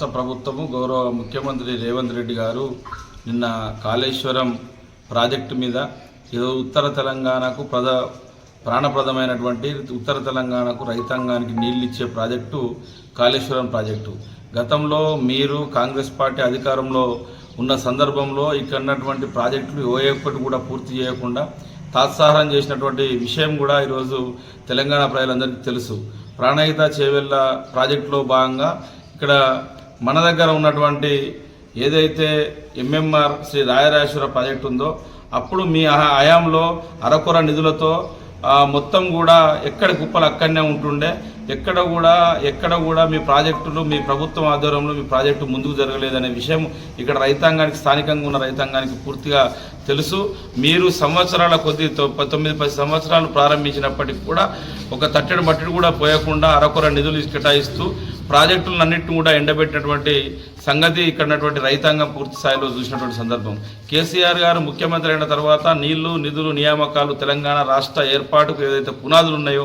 రాష్ట్ర ప్రభుత్వము గౌరవ ముఖ్యమంత్రి రేవంత్ రెడ్డి గారు నిన్న కాళేశ్వరం ప్రాజెక్టు మీద ఏదో ఉత్తర తెలంగాణకు ప్రద ప్రాణప్రదమైనటువంటి ఉత్తర తెలంగాణకు రైతాంగానికి నీళ్ళు ఇచ్చే ప్రాజెక్టు కాళేశ్వరం ప్రాజెక్టు. గతంలో మీరు కాంగ్రెస్ పార్టీ అధికారంలో ఉన్న సందర్భంలో ఇక్కడ ఉన్నటువంటి ప్రాజెక్టులు ఏ ఒక్కటి కూడా పూర్తి చేయకుండా తాత్సాహం చేసినటువంటి విషయం కూడా ఈరోజు తెలంగాణ ప్రజలందరికీ తెలుసు. ప్రాణహిత చేవెళ్ళ ప్రాజెక్టులో భాగంగా ఇక్కడ మన దగ్గర ఉన్నటువంటి ఏదైతే ఎంఎంఆర్ శ్రీ రాయరాజేశ్వర ప్రాజెక్ట్ ఉందో అప్పుడు మీ హ- హయాంలో అరకొర నిధులతో మొత్తం కూడా ఎక్కడ కుప్పలు అక్కడనే ఉంటుండే ఎక్కడ కూడా ఎక్కడ కూడా మీ ప్రాజెక్టులు మీ ప్రభుత్వం ఆధ్వర్యంలో మీ ప్రాజెక్టు ముందుకు జరగలేదనే విషయం ఇక్కడ రైతాంగానికి స్థానికంగా ఉన్న రైతాంగానికి పూర్తిగా తెలుసు. మీరు సంవత్సరాల కొద్ది తొ- తొమ్మిది పది సంవత్సరాలు ప్రారంభించినప్పటికీ కూడా ఒక తట్టెడు మట్టెడు కూడా పోయకుండా అరకొర నిధులు కేటాయిస్తూ ప్రాజెక్టులన్నింటిని కూడా ఎండబెట్టినటువంటి సంగతి ఇక్కడ ఉన్నటువంటి రైతాంగం పూర్తి స్థాయిలో చూసినటువంటి సందర్భం. కేసీఆర్ గారు ముఖ్యమంత్రి అయిన తర్వాత నీళ్ళు నిధులు నియామకాలు తెలంగాణ రాష్ట్ర ఏర్పాటుకు ఏదైతే పునాదులు ఉన్నాయో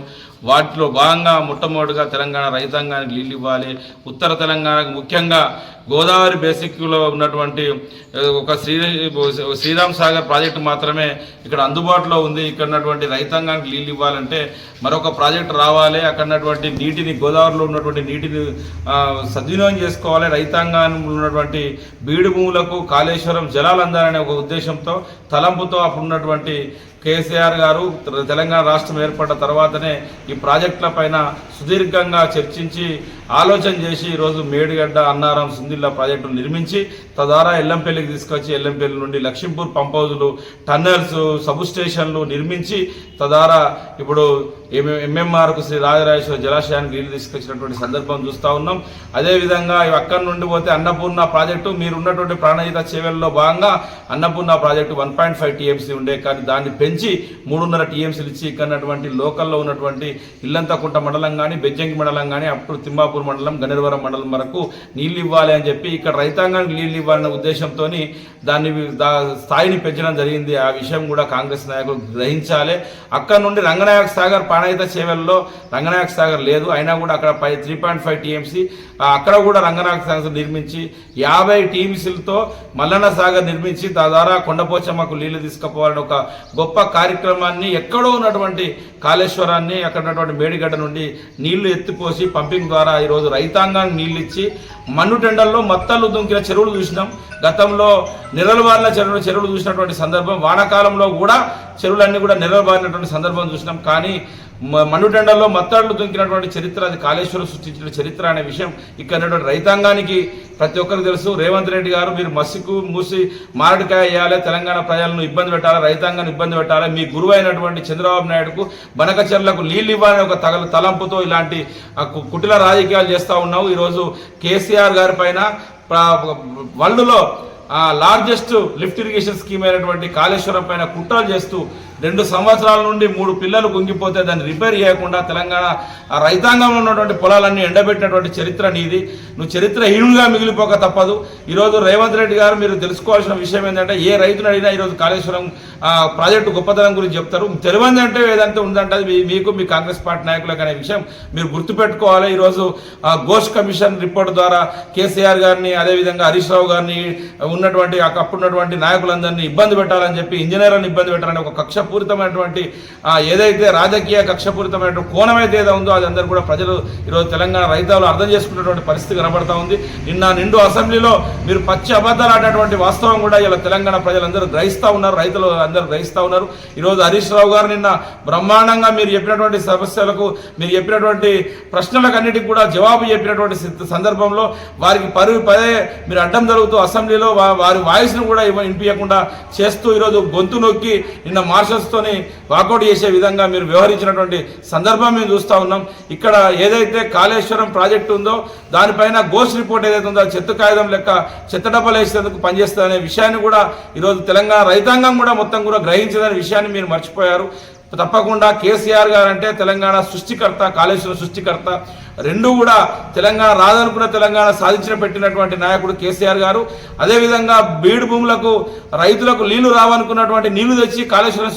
వాటిలో భాగంగా మొట్టమొదటిగా తెలంగాణ రైతాంగానికి నీళ్ళు ఇవ్వాలి. ఉత్తర తెలంగాణకు ముఖ్యంగా గోదావరి బేసిక్లో ఉన్నటువంటి ఒక శ్రీ శ్రీరామ్ సాగర్ ప్రాజెక్టు మాత్రమే ఇక్కడ అందుబాటులో ఉంది. ఇక్కడ ఉన్నటువంటి రైతాంగానికి నీళ్ళు ఇవ్వాలంటే మరొక ప్రాజెక్టు రావాలి. అక్కడ ఉన్నటువంటి నీటిని గోదావరిలో ఉన్నటువంటి నీటిని సద్వినియోగం చేసుకోవాలి. రైతాంగంలో ఉన్నటువంటి బీడు భూములకు కాళేశ్వరం జలాలు అందాలనే ఒక ఉద్దేశంతో తలంపుతో అప్పుడు ఉన్నటువంటి కేసీఆర్ గారు తెలంగాణ రాష్ట్రం ఏర్పడ్డ తర్వాతనే ఈ ప్రాజెక్టుల పైన సుదీర్ఘంగా చర్చించి ఆలోచన చేసి ఈరోజు మేడిగడ్డ అన్నారం సుందిల్లా ప్రాజెక్టును నిర్మించి తద్వారా ఎల్లంపల్లికి తీసుకొచ్చి ఎల్లంపల్లి నుండి లక్ష్మీపూర్ పంప్ హౌజులు టన్నెల్స్ సబ్ స్టేషన్లు నిర్మించి తద్వారా ఇప్పుడు ఎంఎంఆర్కు శ్రీ రాజరాజేశ్వర జలాశయానికి నీళ్ళు తీసుకొచ్చినటువంటి సందర్భం చూస్తూ ఉన్నాం. అదేవిధంగా అక్కడి నుండి పోతే అన్నపూర్ణ ప్రాజెక్టు మీరు ఉన్నటువంటి ప్రాణహిత చేవెల్లో భాగంగా Annapurna project one point five TMC ఉండే కానీ దాన్ని పెంచి మూడున్నర టీఎంసీలు ఇచ్చి ఇక్కడ ఉన్నటువంటి లోకల్లో ఉన్నటువంటి ఇల్లంతకుంట మండలం కానీ బెజ్జంకి మండలం కానీ అప్పుడు తిమ్మాపూర్ మండలం గనిరవరం మండలం వరకు నీళ్ళు ఇవ్వాలి అని చెప్పి ఇక్కడ రైతాంగానికి నీళ్ళు ఇవ్వాలనే ఉద్దేశంతో దాన్ని దా స్థాయిని పెంచడం జరిగింది. ఆ విషయం కూడా కాంగ్రెస్ నాయకులు గ్రహించాలి. అక్కడ నుండి రంగనాయక సాగర్ ప్రాణహిత సేవల్లో రంగనాయక సాగర్ లేదు. అయినా కూడా అక్కడ పై త్రీ పాయింట్ ఫైవ్ టీఎంసీ అక్కడ కూడా రంగనాయక సాగర్ నిర్మించి యాభై టీఎంసీలతో మల్లన్న సాగర్ నిర్మించి తద్వారా కొండపోచమ్మకు నీళ్ళు తీసుకుపోవాలని ఒక గొప్ప కార్యక్రమాన్ని ఎక్కడో ఉన్నటువంటి కాళేశ్వరాన్ని అక్కడ ఉన్నటువంటి మేడిగడ్డ నుండి నీళ్ళు ఎత్తిపోసి పంపింగ్ ద్వారా ఈరోజు రైతాంగానికి నీళ్ళు ఇచ్చి మన్నుటెండల్లో మత్తలు దుంకిన చెరువులు చూసినాం. గతంలో నిరలబారిన చెరువులు చెరువులు చూసినటువంటి సందర్భం వానాకాలంలో కూడా చెరువులన్నీ కూడా నిరలబారినటువంటి సందర్భం చూసినాం. కానీ మనుటెండల్లో మన్నుటెండల్లో దొంకినటువంటి దుంకినటువంటి చరిత్ర అది కాళేశ్వరం సృష్టించిన చరిత్ర అనే విషయం ఇక్కడ రైతాంగానికి ప్రతి ఒక్కరికి తెలుసు. రేవంత్ రెడ్డి గారు మీరు మసికు మూసి మారడికాయ వేయాలి తెలంగాణ ప్రజలను ఇబ్బంది పెట్టాలి రైతాంగాన్ని ఇబ్బంది పెట్టాలి మీ గురువు అయినటువంటి చంద్రబాబు నాయుడుకు బనకచర్లకు నీళ్ళు ఇవ్వాలని ఒక తగల తలంపుతో ఇలాంటి ఆ, కు- కుటిల రాజకీయాలు చేస్తూ ఉన్నావు. ఈరోజు కేసీఆర్ గారి పైన వరల్డ్లో లార్జెస్ట్ లిఫ్ట్ ఇరిగేషన్ స్కీమ్ అయినటువంటి కాళేశ్వరం పైన కుట్రలు చేస్తూ రెండు సంవత్సరాల నుండి మూడు పిల్లలు కుంగిపోతే దాన్ని రిపేర్ చేయకుండా తెలంగాణ రైతాంగంలో ఉన్నటువంటి పొలాలన్నీ ఎండబెట్టినటువంటి చరిత్ర నీది. నువ్వు చరిత్రహీనులుగా మిగిలిపోక తప్పదు. ఈరోజు రేవంత్ రెడ్డి గారు మీరు తెలుసుకోవాల్సిన విషయం ఏంటంటే ఏ రైతును అడిగినా ఈరోజు కాళేశ్వరం ప్రాజెక్టు గొప్పతనం గురించి చెప్తారు. తెలివంది అంటే ఏదంటే ఉందంటే అది మీకు మీ కాంగ్రెస్ పార్టీ నాయకులకు అనే విషయం మీరు గుర్తుపెట్టుకోవాలి. ఈరోజు ఆ, ఘోష్ కమిషన్ రిపోర్ట్ ద్వారా కేసీఆర్ గారిని అదేవిధంగా హరీష్ రావు గారిని ఉన్నటువంటి అప్పుడున్నటువంటి ఉన్నటువంటి నాయకులందరినీ ఇబ్బంది పెట్టాలని చెప్పి ఇంజనీర్లను ఇబ్బంది పెట్టాలని ఒక కక్షపూరితమైనటువంటి ఏదైతే రాజకీయ కక్షపూరితమైనటువంటి కోణం అయితే ఏదో ఉందో అది అందరూ కూడా ప్రజలు ఈరోజు తెలంగాణ రైతాలు అర్థం చేసుకున్నటువంటి పరిస్థితి కనబడతా ఉంది. నిన్న నిండు అసెంబ్లీలో మీరు పచ్చి అబద్ధాలు ఆడినటువంటి వాస్తవం కూడా ఇలా తెలంగాణ ప్రజలందరూ గ్రహిస్తూ ఉన్నారు రైతులు అందరూ గ్రహిస్తూ ఉన్నారు. ఈరోజు హరీష్ రావు గారు నిన్న బ్రహ్మాండంగా మీరు చెప్పినటువంటి సమస్యలకు మీరు చెప్పినటువంటి ప్రశ్నలకు అన్నిటికీ కూడా జవాబు చెప్పినటువంటి సందర్భంలో వారికి పరుగు పదే మీరు అడ్డం జరుగుతూ అసెంబ్లీలో వారి వాయిస్ను కూడా వినిపించకుండా చేస్తూ ఈరోజు గొంతు నొక్కి నిన్న మార్షల్స్తోని వాకౌట్ చేసే విధంగా మీరు వ్యవహరించినటువంటి సందర్భం మేము చూస్తూ ఉన్నాం. ఇక్కడ ఏదైతే కాళేశ్వరం ప్రాజెక్టు ఉందో దానిపైన గోస్ రిపోర్ట్ ఏదైతే ఉందో చెత్త కాగితం లెక్క చెత్త డబ్బాలు వేసేందుకు పనిచేస్తుందనే విషయాన్ని కూడా ఈరోజు తెలంగాణ రైతాంగం కూడా మొత్తం కూడా గ్రహించదనే విషయాన్ని మీరు మర్చిపోయారు. తప్పకుండా కేసీఆర్ గారు అంటే తెలంగాణ సృష్టికర్త కాళేశ్వరం సృష్టికర్త. రెండు కూడా తెలంగాణ రాదనుకున్న తెలంగాణ సాధించిన పెట్టినటువంటి నాయకుడు కేసీఆర్ గారు. అదేవిధంగా బీడు భూములకు రైతులకు నీళ్ళు రావనుకున్నటువంటి నీళ్ళు తెచ్చి కాళేశ్వరం